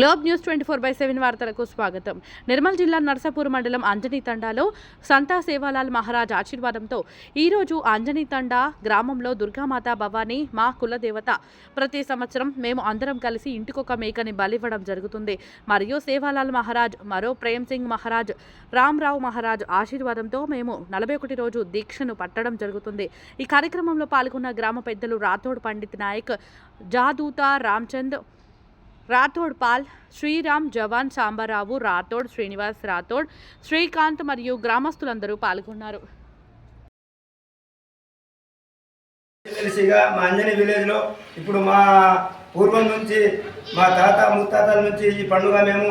Globe news twenty four by seven వార్తలకు స్వాగతం. నిర్మల్ జిల్లా నర్సాపూర్ మండలం అంజనీ తండాలో సంతా సేవాలాల్ మహారాజ్ ఆశీర్వాదంతో ఈరోజు అంజనీ తండా గ్రామంలో దుర్గామాత భవానీ మా కులదేవత ప్రతి సంవత్సరం మేము అందరం కలిసి ఇంటికొక మేకని బలివ్వడం జరుగుతుంది. మరియు సేవాలాల్ మహారాజ్ మరో ప్రేమ్ సింగ్ మహారాజ్ రామ్రావు మహారాజ్ ఆశీర్వాదంతో మేము నలభై ఒకటి రోజు దీక్షను పట్టడం జరుగుతుంది. ఈ కార్యక్రమంలో పాల్గొన్న గ్రామ పెద్దలు రాథోడ్ పండిత్ నాయక్ జాదూత రామ్చంద్ రాథోడ్ పాల్ శ్రీరామ్ జవాన్ సాంబారావు రాథోడ్ శ్రీనివాస్ రాథోడ్ శ్రీకాంత్ మరియు గ్రామస్తులందరూ పాల్గొన్నారు. తెలిసిగా మా అంజని విలేజ్లో ఇప్పుడు మా పూర్వం నుంచి మా తాత ముత్తాతల నుంచి ఈ పండుగ మేము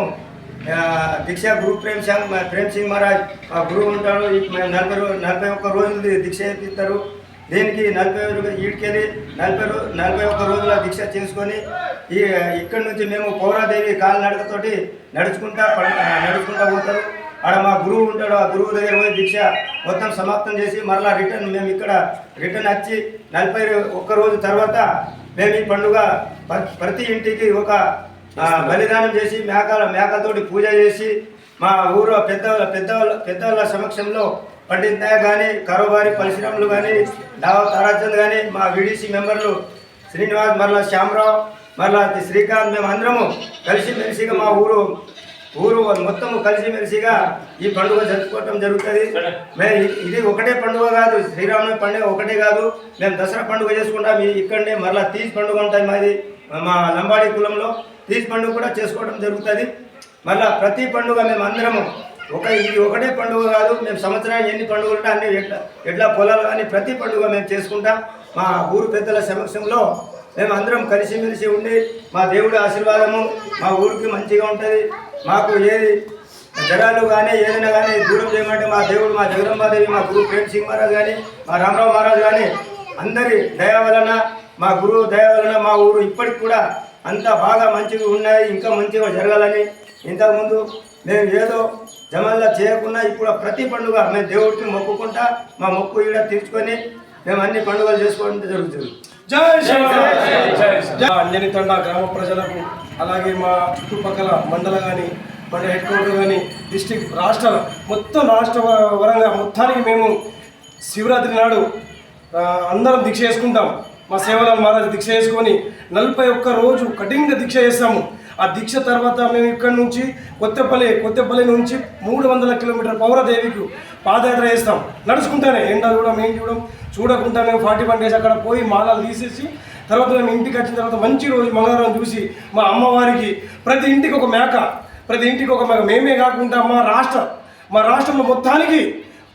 దీక్ష గురు ప్రేమ్ సింగ్ ప్రేమ్ సింగ్ మహారాజ్ మా గురువు ఉంటాడు. మేము నలభై నలభై ఒక్క రోజులు దీక్ష చేపిస్తారు. దీనికి నలభై ఈడికెళ్ళి నలభై నలభై ఒక్క రోజుల దీక్ష చేసుకొని ఈ ఇక్కడి నుంచి మేము పౌరాదేవి కాలినడకతోటి నడుచుకుంటా నడుచుకుంటా పోతారు. ఆడ మా గురువు ఉంటాడు ఆ గురువు దగ్గర పోయి దీక్ష మొత్తం సమాప్తం చేసి మరలా రిటర్న్ మేము ఇక్కడ రిటర్న్ వచ్చి నలభై ఒక్క రోజు తర్వాత మేము ఈ పండుగ ప్ర- ప్రతి ఇంటికి ఒక బలిదానం చేసి మేకల మేకతోటి పూజ చేసి మా ఊరు పెద్ద పెద్దవాళ్ళ పెద్దవాళ్ళ సమక్షంలో పండిత్ నాయక్ కానీ కరోబారి పరిశ్రమలు కానీ దావ తారాచంద్ కానీ మా విడిసి మెంబర్లు శ్రీనివాస్ మరలా శ్యామరావు మరలాంటి శ్రీకాంత్ మేము అందరము కలిసిమెలిసిగా మా ఊరు ఊరు మొత్తము కలిసిమెలిసిగా ఈ పండుగ జరుపుకోవటం జరుగుతుంది. మేము ఇది ఒకటే పండుగ కాదు శ్రీరాముని పండుగ ఒకటే కాదు. మేము దసరా పండుగ చేసుకుంటాం. ఇక్కడనే మరలా తీజ్ పండుగ ఉంటుంది మాది మా లంబాడి కులంలో. తీజ్ పండుగ కూడా చేసుకోవడం జరుగుతుంది. మళ్ళా ప్రతి పండుగ మేము అందరము ఒక ఇది ఒకటే పండుగ కాదు. మేము సంవత్సరానికి ఎన్ని పండుగలు ఉంటాయి అన్ని ఎట్లా ఎట్లా పొలాలు కానీ ప్రతి పండుగ మేము చేసుకుంటాం. మా ఊరు పెద్దల సమక్షంలో మేము అందరం కలిసిమెలిసి ఉండి మా దేవుడి ఆశీర్వాదము మా ఊరికి మంచిగా ఉంటుంది. మాకు ఏది జనాలు కానీ ఏదైనా కానీ దూరం చేయమంటే మా దేవుడు మా జగదంబాదేవి మా గురువు ప్రేమ్ సింగ్ మహారాజ్ కానీ మా రామరావు మహారాజ్ కానీ అందరి దయ వలన మా గురువు దయ వలన మా ఊరు ఇప్పటికి కూడా అంతా బాగా మంచిగా ఉన్నాయి ఇంకా మంచిగా జరగాలని ఇంతకుముందు మేము ఏదో జమల్లో చేయకుండా ఇప్పుడు ప్రతి పండుగ మేము దేవుడికి మొక్కుకుంటా మా మొక్కు ఈడ తీర్చుకొని మేము అన్ని పండుగలు చేసుకోవడం జరుగుతుంది. జై శ్రీరామ్ అంజని తండా గ్రామ ప్రజలకు అలాగే మా చుట్టుపక్కల మండల కానీ మన హెడ్ క్వార్టర్ కానీ డిస్టిక్ రాష్ట్ర మొత్తం రాష్ట్ర వరంగా మొత్తానికి మేము శివరాత్రి నాడు అందరం దీక్ష చేసుకుంటాం. మా సేవలాల్ మహారాజ్ దీక్ష చేసుకొని నలభై ఒక్క రోజు కఠినంగా దీక్ష చేస్తాము. ఆ దీక్ష తర్వాత మేము ఇక్కడ నుంచి కొత్తపల్లి కొత్తపల్లి నుంచి మూడు వందల కిలోమీటర్ పౌరదేవికి పాదయాత్ర చేస్తాం. నడుచుకుంటానే ఎండ కూడా మేము చూడడం చూడకుండా మేము ఫార్టీ వన్ డేస్ అక్కడ పోయి మాలలు తీసేసి తర్వాత మేము ఇంటికి వచ్చిన తర్వాత మంచి రోజు మంగళవారం చూసి మా అమ్మవారికి ప్రతి ఇంటికి ఒక మేక ప్రతి ఇంటికి ఒక మేక. మేమే కాకుండా మా రాష్ట్ర మా రాష్ట్రంలో మొత్తానికి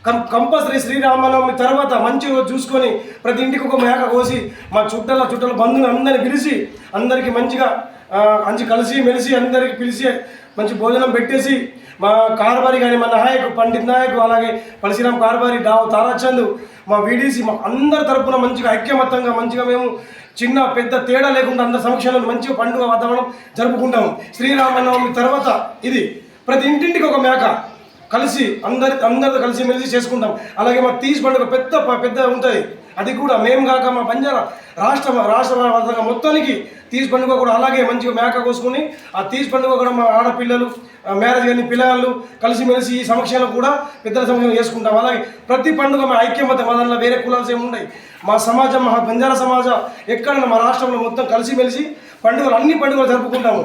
కం కంపల్సరీ శ్రీరామనవమి తర్వాత మంచిగా చూసుకొని ప్రతి ఇంటికి ఒక మేక కోసి మా చుట్టాల చుట్టాల బంధువులు అందరిని పిలిచి అందరికీ మంచిగా మంచి కలిసి మెలిసి అందరికి పిలిచి మంచి భోజనం పెట్టేసి మా కార్బారి కానీ మా నాయకు పండిత్ నాయకు అలాగే పరశురామ్ కార్బారి డావు తారాచంద్ మా వీడీసీ మా అందరి తరఫున మంచిగా ఐక్యమత్తంగా మంచిగా మేము చిన్న పెద్ద తేడా లేకుండా అందరి సమక్షంలో మంచిగా పండుగ వాతావరణం జరుపుకుంటాము. శ్రీరామనవమి తర్వాత ఇది ప్రతి ఇంటింటికి ఒక మేక. కలిసి అందరి అందరితో కలిసి మెలిసి చేసుకుంటాం. అలాగే మా తీజ్ పండుగ పెద్ద పెద్ద ఉంటుంది. అది కూడా మేము కాక మా బంజారా రాష్ట్ర రాష్ట్ర మొత్తానికి తీజ్ పండుగ కూడా అలాగే మంచిగా మేక కోసుకొని ఆ తీజ్ పండుగ కూడా మా ఆడపిల్లలు మ్యారేజ్ కానీ పిల్లలు కలిసిమెలిసి ఈ సమక్షంలో కూడా పెద్దల సమక్షంలో చేసుకుంటాం. అలాగే ప్రతి పండుగ మా ఐక్యమత మా దాంట్లో వేరే కులాలు ఏమి ఉన్నాయి మా సమాజం మా బంజారా సమాజం ఎక్కడైనా మా రాష్ట్రంలో మొత్తం కలిసిమెలిసి పండుగలు అన్ని పండుగలు జరుపుకుంటాము.